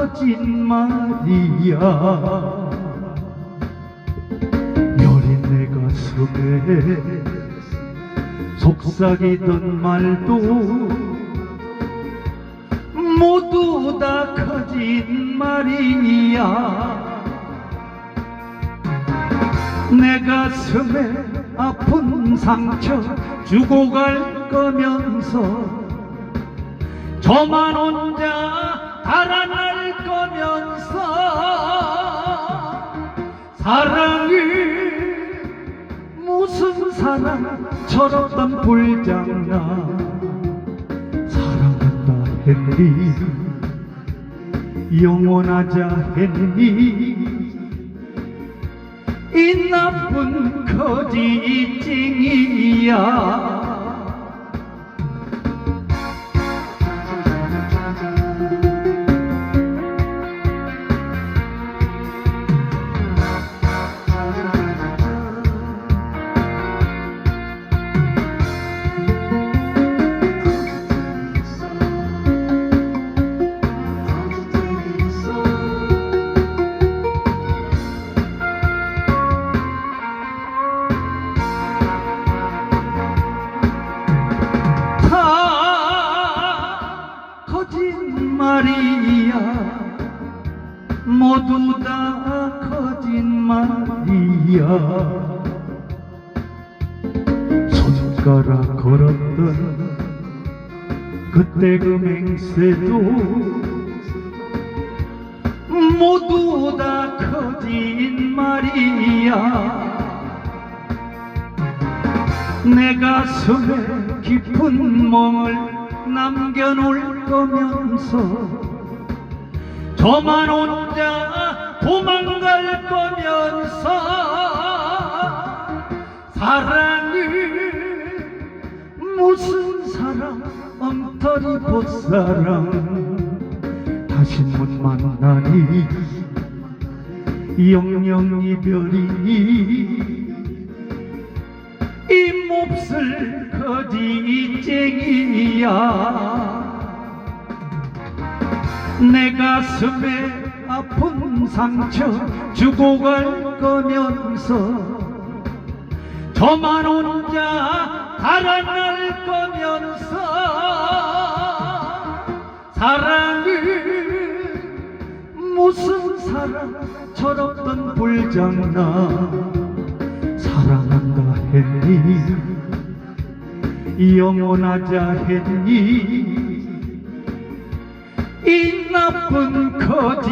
거짓말이야. 여린 내 가슴에 속삭이던 말도 모두 다 거짓말이야. 내 가슴에 아픈 상처 주고 갈 거면서 저만 혼자 사랑이 무슨 사랑? 철없던 불장난. 사랑한다 했니? 영원하자 했니? 이 나쁜 거짓쟁이야 거짓말이야. 모두 다 거짓말이야. 손가락 걸었던 그때 그 맹세도 모두 다 거짓말이야. 내 가슴에 깊은 멍을 남겨놓을 거면서 저만 혼자 도망갈 거면서 사랑이 무슨 사랑? 엉터리 보사랑. 다시 못 만나니 영영 이별이 니이 몹쓸 거짓쟁이야. 내 가슴에 아픈 상처 주고 갈 거면서 저만 혼자 달아날 거면서 사랑이 무슨 사랑 철없던 불장난 사랑한다 했니? 영원하자 했니? 이 나쁜 거짓쟁이야